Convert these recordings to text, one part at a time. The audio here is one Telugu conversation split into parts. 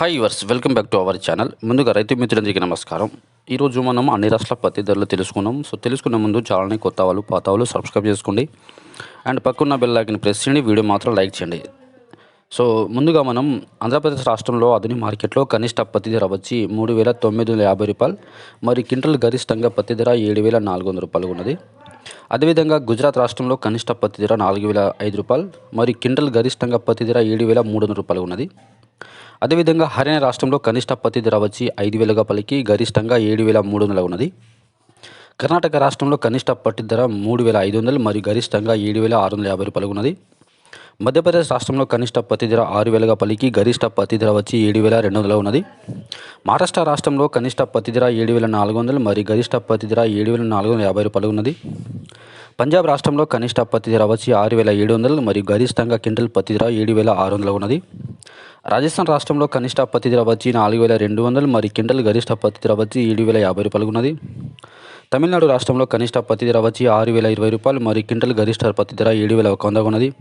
Hi verse welcome back to our channel ముందుగా రైతు మిత్రులందరికీ నమస్కారం. ఈరోజు మనం అన్ని రాష్ట్రాల పత్తి ధరలు తెలుసుకున్నాం. సో తెలుసుకునే ముందు ఛానల్ని కొత్త వాళ్ళు పాత వాళ్ళు సబ్స్క్రైబ్ చేసుకోండి. అండ్ పక్కన్న బెల్ లాగిన ప్రెస్ చేయండి. వీడియో మాత్రం లైక్ చేయండి. సో ముందుగా మనం ఆంధ్రప్రదేశ్ రాష్ట్రంలో అదుని మార్కెట్లో కనిష్ట పత్తి ధర వచ్చి మూడు వేల తొమ్మిది వందల యాభై రూపాయలు. మరి క్వింటల్ గరిష్టంగా పత్తి ధర ఏడు వేల నాలుగు వందల రూపాయలు ఉన్నది. అదేవిధంగా గుజరాత్ రాష్ట్రంలో కనిష్ట పత్తి ధర నాలుగు వేల ఐదు రూపాయలు. మరి క్వింటల్ గరిష్టంగా పత్తి ధర ఏడు వేల మూడు వందల రూపాయలు ఉన్నది. అదేవిధంగా హర్యానా రాష్ట్రంలో కనిష్ట పత్తి ధర వచ్చి ఐదు వేలుగా పలికి గరిష్టంగా ఏడు వేల మూడు వందల ఉన్నది. కర్ణాటక రాష్ట్రంలో కనిష్ట పత్తి ధర మూడు వేల ఐదు వందలు మరియు గరిష్టంగా ఏడు వేల ఆరు వందల యాభై రూపాయలు ఉన్నది. మధ్యప్రదేశ్ రాష్ట్రంలో కనిష్ట పత్తి ధర ఆరు వేలుగా పలికి గరిష్ట పత్తి ధర వచ్చి ఏడు వేల రెండు వందల ఉన్నది. మహారాష్ట్ర రాష్ట్రంలో కనిష్ట పత్తి ధర ఏడు వేల నాలుగు వందలు మరియు గరిష్ట పత్తి ధర ఏడు వేల నాలుగు వందల యాభై రూపాయలు ఉన్నది. పంజాబ్ రాష్ట్రంలో కనిష్ట పత్తి ధర వచ్చి ఆరు వేల ఏడు వందలు మరియు గరిష్టంగా క్వింటల్ పత్తి ధర ఏడు వేల ఆరు వందలు ఉన్నది. రాజస్థాన్ రాష్ట్రంలో కనిష్ట పత్తి ధర వచ్చి నాలుగు వేల రెండు వందలు మరి క్వింటల్ గరిష్ట పత్తి ధర వచ్చి ఏడు వేల యాభై రూపాయలు ఉన్నది. తమిళనాడు రాష్ట్రంలో కనిష్ట పత్తి ధర వచ్చి ఆరు వేల ఇరవై రూపాయలు మరి క్వింటల్ గరిష్ట పత్తి ధర ఏడు వేల ఒక వంద ఉన్నది.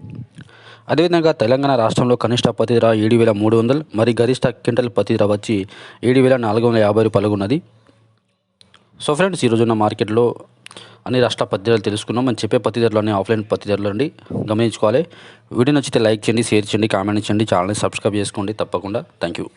అదేవిధంగా తెలంగాణ రాష్ట్రంలో కనిష్ట పత్తి ధర ఏడు వేల మూడు వందలు మరి గరిష్ట క్వింటల్ పత్తి ధర వచ్చి ఏడు వేల నాలుగు వందల యాభై రూపాయలు ఉన్నది. సో ఫ్రెండ్స్ ఈరోజున్న మార్కెట్లో అన్ని రాష్ట్ర పత్రికలు తెలుసుకున్నాం. మనం చెప్పే పత్రికలు అన్ని ఆఫ్లైన్ పత్రికలు అండి. గమనించుకోవాలి. వీడియో నచ్చితే లైక్ చేయండి షేర్ చేయండి కామెంట్ చేయండి ఛానల్ని సబ్స్క్రైబ్ చేసుకోండి తప్పకుండా. Thank you